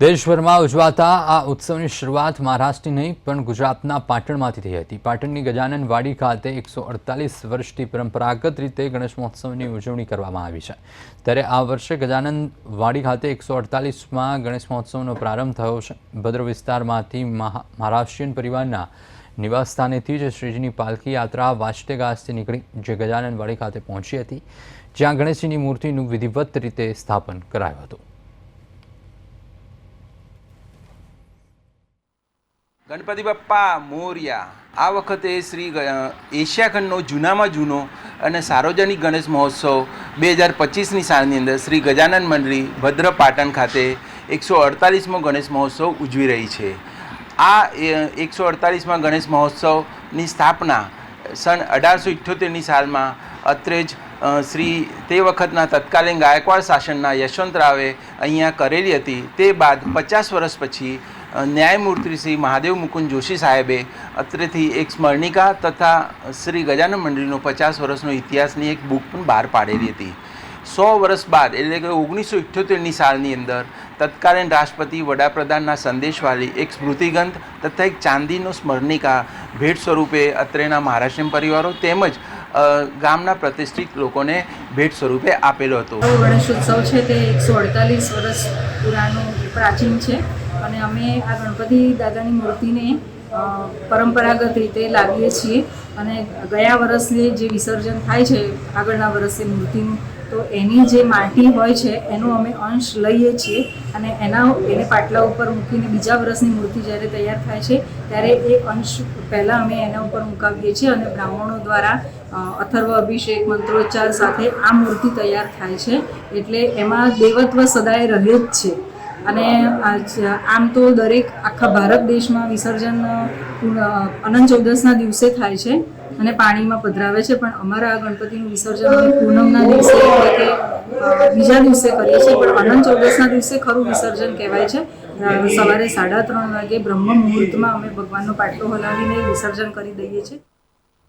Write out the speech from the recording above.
દેશભરમાં ઉજવાતા આ ઉત્સવની શરૂઆત મહારાષ્ટ્રની નહીં, પણ ગુજરાતના પાટણમાંથી થઈ હતી. પાટણની ગજાનન વાડી ખાતે એકસો અડતાલીસ વર્ષથી પરંપરાગત રીતે ગણેશ મહોત્સવની ઉજવણી કરવામાં આવી છે. ત્યારે આ વર્ષે ગજાનન વાડી ખાતે એકસો અડતાલીસમાં ગણેશ મહોત્સવનો પ્રારંભ થયો છે. ભદ્ર વિસ્તારમાંથી મહા- મહારાષ્ટ્રીયન પરિવારના નિવાસસ્થાનેથી જ શ્રીજીની પાલખી યાત્રા વાસ્ટેગાસથી નીકળી, જે ગજાનન વાડી ખાતે પહોંચી હતી, જ્યાં ગણેશજીની મૂર્તિનું વિધિવત રીતે સ્થાપન કરાયું હતું. ગણપતિ બાપ્પા, મોર્યા, આ વખતે શ્રી એશિયા ખંડનો જૂનામાં જૂનો અને સાર્વજનિક ગણેશ મહોત્સવ બે હજાર પચીસની સાલની અંદર શ્રી ગજાનન મંડળી ભદ્ર પાટણ ખાતે એકસો અડતાલીસમો ગણેશ મહોત્સવ ઉજવી રહી છે. આ એકસો અડતાલીસમાં ગણેશ મહોત્સવની સ્થાપના સન અઢારસો ઇઠ્યોતેરની સાલમાં અત્રે જ શ્રી, તે વખતના તત્કાલીન ગાયકવાડ શાસનના યશવંતરાવે અહીંયા કરેલી હતી. તે બાદ પચાસ વર્ષ પછી ન્યાયમૂર્તિ શ્રી મહાદેવ મુકુંદ જોશી સાહેબે અત્રેથી એક સ્મરણિકા તથા શ્રી ગજાનન મંડળીનો પચાસ વર્ષનો ઇતિહાસની એક બુક પણ બહાર પાડેલી હતી. સો વર્ષ બાદ, એટલે કે ઓગણીસો ઇઠ્ઠોતેરની સાલની અંદર, તત્કાલીન રાષ્ટ્રપતિ, વડાપ્રધાનના સંદેશવાળી એક સ્મૃતિગંથ તથા એક ચાંદીનો સ્મરણિકા ભેટ સ્વરૂપે અત્રેના મહારાષ્ટ્રીયન પરિવારો તેમજ ગામના પ્રતિષ્ઠિત લોકોને ભેટ સ્વરૂપે આપેલો હતો. ગણેશ ગણેશોત્સવ છે તે એકસો અડતાલીસ વર્ષ પુરાણું પ્રાચીન છે. અને અમે આ ગણપતિ દાદાની મૂર્તિને પરંપરાગત રીતે લાવીએ છીએ. અને ગયા વર્ષે જે વિસર્જન થાય છે, આગળના વર્ષે મૂર્તિનું, તો એની જે માટી હોય છે, એનો અમે અંશ લઈએ છીએ. અને એના એને પાટલા ઉપર મૂકીને બીજા વર્ષની મૂર્તિ જ્યારે તૈયાર થાય છે, ત્યારે એ અંશ પહેલાં અમે એના ઉપર મુકાવીએ છીએ અને બ્રાહ્મણો દ્વારા અથર્વ, અભિષેક, મંત્રોચ્ચાર સાથે આ મૂર્તિ તૈયાર થાય છે. એટલે એમાં દેવત્વ સદાય રહે જ છે. અને આમ તો દરેક આખા ભારત દેશમાં વિસર્જન અનંત ચૌદસના દિવસે થાય છે અને પાણીમાં પધરાવે છે. પણ અમારા ગણપતિનું વિસર્જન પૂનમના દિવસે એટલે કે બીજા દિવસે કરીએ છીએ. પણ અનંત ચૌદસના દિવસે ખરું વિસર્જન કહેવાય છે. સવારે સાડા ત્રણ વાગે બ્રહ્મ મુહૂર્તમાં અમે ભગવાનનો પાટલો હલાવીને વિસર્જન કરી દઈએ છીએ.